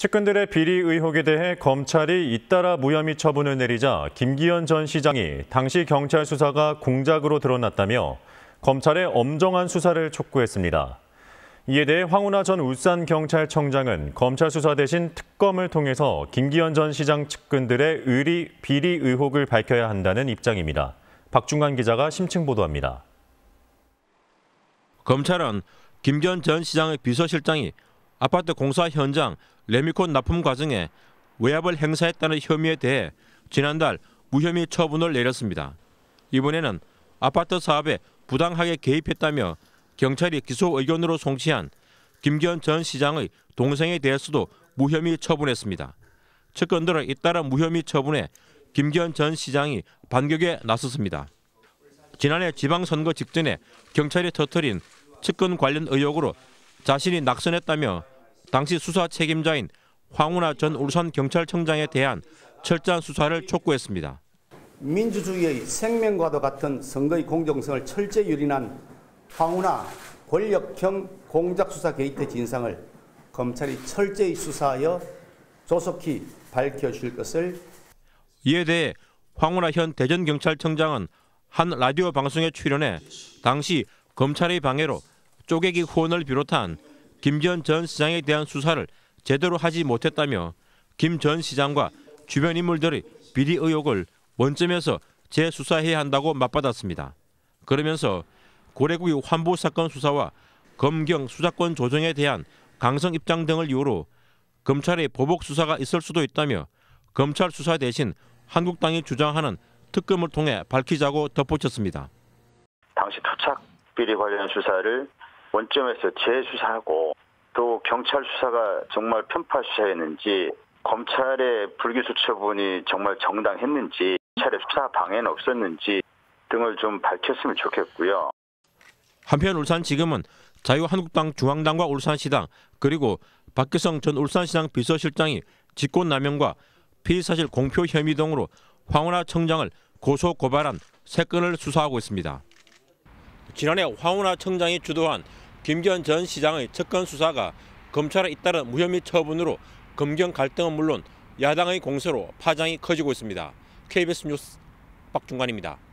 측근들의 비리 의혹에 대해 검찰이 잇따라 무혐의 처분을 내리자 김기현 전 시장이 당시 경찰 수사가 공작으로 드러났다며 검찰의 엄정한 수사를 촉구했습니다. 이에 대해 황운하 전 울산경찰청장은 검찰 수사 대신 특검을 통해서 김기현 전 시장 측근들의 의리, 비리 의혹을 밝혀야 한다는 입장입니다. 박중관 기자가 심층 보도합니다. 검찰은 김기현 전 시장의 비서실장이 아파트 공사 현장 레미콘 납품 과정에 외압을 행사했다는 혐의에 대해 지난달 무혐의 처분을 내렸습니다. 이번에는 아파트 사업에 부당하게 개입했다며 경찰이 기소 의견으로 송치한 김기현 전 시장의 동생에 대해서도 무혐의 처분했습니다. 측근들은 잇따라 무혐의 처분에 김기현 전 시장이 반격에 나섰습니다. 지난해 지방선거 직전에 경찰이 터뜨린 측근 관련 의혹으로 자신이 낙선했다며 당시 수사 책임자인 황운하 전 울산 경찰청장에 대한 철저한 수사를 촉구했습니다. 민주주의의 생명과도 같은 선거의 공정성을 철저히 유린한 황운하 권력형 공작수사 게이트 진상을 검찰이 철저히 수사하여 조속히 밝혀줄 것을 이에 대해 황운하 현 대전경찰청장은 한 라디오 방송에 출연해 당시 검찰의 방해로 쪼개기 후원을 비롯한 김전 전 시장에 대한 수사를 제대로 하지 못했다며 김 전 시장과 주변 인물들의 비리 의혹을 원점에서 재수사해야 한다고 맞받았습니다. 그러면서 고래구이 환보 사건 수사와 검경 수사권 조정에 대한 강성 입장 등을 이유로 검찰의 보복 수사가 있을 수도 있다며 검찰 수사 대신 한국당이 주장하는 특검을 통해 밝히자고 덧붙였습니다. 당시 토착 비리 관련 수사를 원점에서 재수사하고 또 경찰 수사가 정말 편파 수사였는지 검찰의 불기소 처분이 정말 정당했는지 차례 수사 방해는 없었는지 등을 좀 밝혔으면 좋겠고요. 한편 울산지검은 자유한국당 중앙당과 울산시당 그리고 박규성 전 울산시당 비서실장이 직권남용과 피의사실 공표 혐의 등으로 황운하 청장을 고소 고발한 세 건을 수사하고 있습니다. 지난해 황운하 청장이 주도한 김기현 전 시장의 측근 수사가 검찰에 잇따른 무혐의 처분으로 검경 갈등은 물론 야당의 공세로 파장이 커지고 있습니다. KBS 뉴스 박중관입니다.